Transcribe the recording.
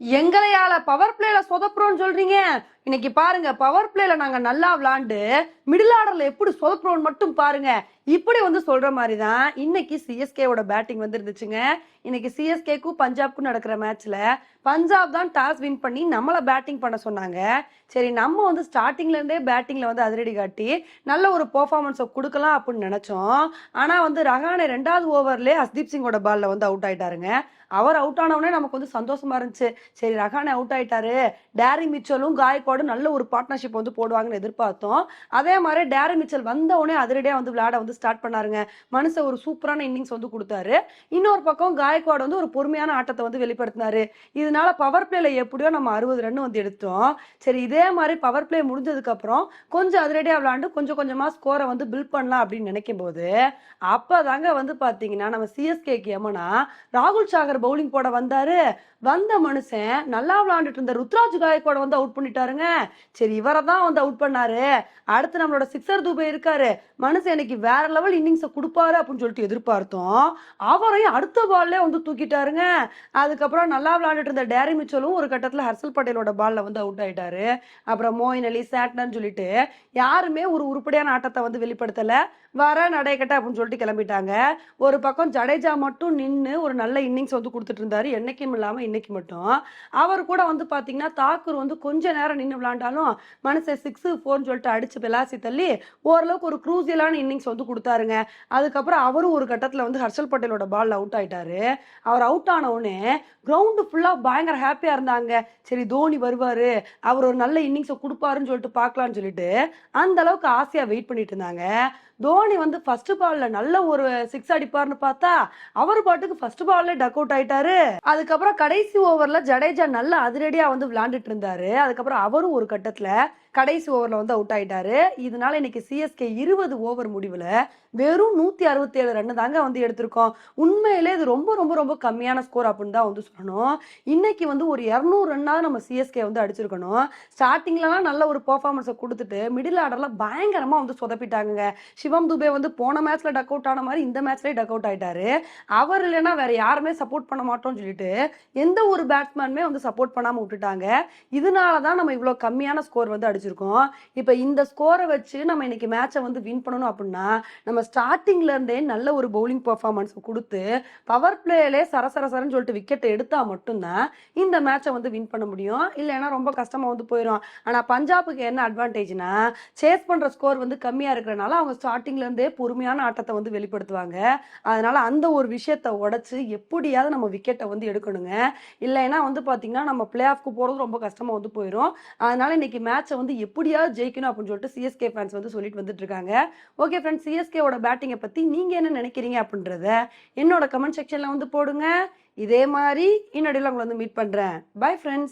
எங்களையால power பிளேல சொதப்புறோம்னு சொல்றீங்க. இன்னைக்கு பாருங்க பவர் பிளேல நாங்க நல்லா விளாண்டு மிடில் ஆர்டர்ல எப்படி சொதப்புறோம்னு மட்டும் பாருங்க. இப்படி வந்து சொல்ற மாதிரி தான் இன்னைக்கு சிஎஸ்கேவோட பேட்டிங் வந்து இருந்துச்சுங்க இன்னைக்கு சிஎஸ்கேக்கும் பஞ்சாப்க்கும் நடக்கிற மேட்ச்ல பஞ்சாப் தான் டாஸ் வின் பண்ணி நம்மள பேட்டிங் பண்ண சொன்னாங்க. சரி நம்ம வந்து ஸ்டார்டிங்ல இருந்தே பேட்டிங்ல வந்து அதிரடி காட்டி நல்ல ஒரு பெர்ஃபார்மன்ஸை கொடுக்கலாம் அப்படின்னு நினைச்சோம். ஆனா வந்து ரஹானே ரெண்டாவது ஓவர்லேயே ஹஸ்தீப் சிங்கோட பால்ல வந்து அவுட் ஆயிட்டாருங்க. அவர் அவுட் ஆனவுடனே நமக்கு வந்து சந்தோஷமா இருந்துச்சு. சரி ரஹானே அவுட் ஆயிட்டாரு. டேரி மிச்சலும் காயக்வாடும் நல்ல ஒரு பார்ட்னர்ஷிப் வந்து போடுவாங்கன்னு எதிர்பார்த்தோம். அதே மாதிரி டேரி மிச்சல் வந்த உடனே வந்து விளையாட வந்து ஸ்டார்ட் பண்ணாருங்க. மனுஷன் ஒரு சூப்பரான இன்னிங்ஸ் வந்து கொடுத்தாரு. இன்னொரு பக்கம் காயக்வாட் வந்து ஒரு பொறுமையான ஆட்டத்தை வந்து வெளிப்படுத்தினாரு. இதனால பவர் பிளேல எப்படியோ நம்ம அறுபது ரன் வந்து எடுத்தோம். சரி இதே மாதிரி பவர் பிளே முடிஞ்சதுக்கு அப்புறம் கொஞ்சம் அதிரடியாக விளையாண்டு கொஞ்சம் கொஞ்சமாக ஸ்கோரை வந்து பில்ட் பண்ணலாம் அப்படின்னு நினைக்கும் போது அப்பதாங்க வந்து பார்த்தீங்கன்னா நம்ம சிஎஸ்கேக்கு எமனா ராகுல் சாகர் பவுலிங் போட வந்தாரு. வந்த மனுஷன் நல்லா விளாண்டுட்டு இருந்த ருத்ராஜ் காயக்கோட வந்து அவுட் பண்ணிட்டாருங்க. சரி இவரை தான் வந்து அவுட் பண்ணாரு. அடுத்து நம்மளோட சிக்ஸர் தூபே இருக்காரு. மனுஷன் இன்னைக்கு வேற லெவல் இன்னிங்ஸை கொடுப்பாரு அப்படின்னு சொல்லிட்டு எதிர்பார்த்தோம். அவரையும் அடுத்த பால்லே வந்து தூக்கிட்டாருங்க. அதுக்கப்புறம் நல்லா விளையாண்டுட்டு இருந்த டேரி மிச்சலும் ஒரு கட்டத்தில் ஹர்ஷல் பட்டேலோட பால்ல வந்து அவுட் ஆயிட்டாரு. அப்புறம் மோயின் அலி சேட்னன்னு சொல்லிட்டு யாருமே ஒரு உருப்படியான ஆட்டத்தை வந்து வெளிப்படுத்தல. வர நடைக்கட்ட அப்படின்னு சொல்லிட்டு கிளம்பிட்டாங்க. ஒரு பக்கம் ஜடேஜா மட்டும் நின்று ஒரு நல்ல இன்னிங்ஸ் வந்து கொடுத்துட்டு இருந்தாரு. என்னைக்கும் இல்லாமல் இன்னைக்கு மட்டும். அவர் கூட வந்து பார்த்தீங்கன்னா தாக்கூர் வந்து கொஞ்ச நேரம் நின்று விளையாண்டாலும் மனசை சிக்ஸ் ஃபோர்னு சொல்லிட்டு அடிச்சு பெலாசி தள்ளி ஓரளவுக்கு ஒரு க்ரூசியலான இன்னிங்ஸ் வந்து கொடுத்தாருங்க. அதுக்கப்புறம் அவரும் ஒரு கட்டத்துல வந்து ஹர்ஷல் பட்டேலோட பால் அவுட் ஆயிட்டாரு. அவர் அவுட் ஆன உடனே கிரவுண்டு ஃபுல்லா பயங்கர ஹாப்பியா இருந்தாங்க. சரி தோனி வருவாரு. அவர் ஒரு நல்ல இன்னிங்ஸை கொடுப்பாருன்னு சொல்லிட்டு பார்க்கலான்னு சொல்லிட்டு அந்த அளவுக்கு ஆசையா வெயிட் பண்ணிட்டு இருந்தாங்க. தோனி வந்து ஃபர்ஸ்ட் பால்ல நல்ல ஒரு சிக்ஸ் அடிப்பார்னு பார்த்தா அவர் பாட்டுக்கு ஃபர்ஸ்ட் பால்ல டக் அவுட் ஆயிட்டாரு. அதுக்கப்புறம் கடைசி ஓவர்ல ஜடேஜா நல்ல அதிரடியா வந்து விளையாண்டுட்டு இருந்தாரு. அதுக்கப்புறம் அவரும் ஒரு கட்டத்தில் கடைசி ஓவரில் வந்து அவுட் ஆயிட்டாரு. இதனால இன்னைக்கு சிஎஸ்கே இருபது ஓவர் முடிவில் வெறும் நூத்தி அறுபத்தேழு ரன்னு தாங்க வந்து எடுத்திருக்கோம். உண்மையிலே இது ரொம்ப ரொம்ப ரொம்ப கம்மியான ஸ்கோர் அப்படின்னு தான் வந்து சொல்லணும். இன்னைக்கு வந்து ஒரு இரநூறு ரன்னாவது நம்ம சிஎஸ்கே வந்து அடிச்சிருக்கணும். ஸ்டார்டிங்லலாம் நல்ல ஒரு பர்ஃபார்மன்ஸை கொடுத்துட்டு மிடில் ஆர்டர்ல பயங்கரமா வந்து சொதப்பிட்டாங்க சிவம் துபே வந்து போன மேட்ச்ல டக் அவுட் ஆன மாதிரி இந்த மேட்ச்லயே டக் அவுட் ஆயிட்டாரு. அவர் இல்லைன்னா வேற யாருமே சப்போர்ட் பண்ண மாட்டோம்னு சொல்லிட்டு எந்த ஒரு பேட்ஸ்மேனுமே வந்து சப்போர்ட் பண்ணாம விட்டுட்டாங்க. இதனால தான் நம்ம இவ்வளோ கம்மியான ஸ்கோர் வந்து அடிச்சிருக்கோம் இப்போ இந்த ஸ்கோரை வச்சு நம்ம இன்னைக்கு மேட்சை வந்து வின் பண்ணணும் அப்படின்னா நம்ம ஸ்டார்டிங்ல இருந்தே நல்ல ஒரு பவுலிங் பர்ஃபார்மன்ஸை கொடுத்து பவர் பிளேலே சரசரசரன்னு சொல்லிட்டு விக்கெட் எடுத்தா மட்டும்தான் இந்த மேட்சை வந்து வின் பண்ண முடியும். இல்லைன்னா ரொம்ப கஷ்டமா வந்து போயிடும் ஆனா பஞ்சாபுக்கு என்ன அட்வான்டேஜ்னா சேஸ் பண்ற ஸ்கோர் வந்து கம்மியா இருக்கிறனால அவங்க ஸ்டார்டிங்ல இருந்தே பொறுமையான ஆட்டத்தை வந்து வெளிப்படுத்துவாங்க. அதனால அந்த ஒரு விஷயத்தை உடைச்சு எப்படியாவது நம்ம விக்கெட்டை வந்து எடுக்கணுங்க. இல்லைன்னா வந்து பாத்தீங்கன்னா நம்ம பிளே ஆஃப்க்கு போறது ரொம்ப கஷ்டமா வந்து போயிடும் அதனால இன்னைக்கு மேட்சை வந்து எப்படியாவது ஜெயிக்கணும் அப்படின்னு சொல்லிட்டு சிஎஸ்கே ஃபேன்ஸ் வந்து சொல்லிட்டு வந்துட்டு இருக்காங்க ஓகே ஃப்ரெண்ட்ஸ் சிஎஸ்கேவோட பேட்டிங்கை பத்தி நீங்க என்ன நினைக்கிறீங்க அப்படின்றத என்னோட கமெண்ட் செக்ஷன்ல வந்து போடுங்க. இதே மாதிரி இன்னடியில் உங்களை வந்து மீட் பண்றேன். Bye friends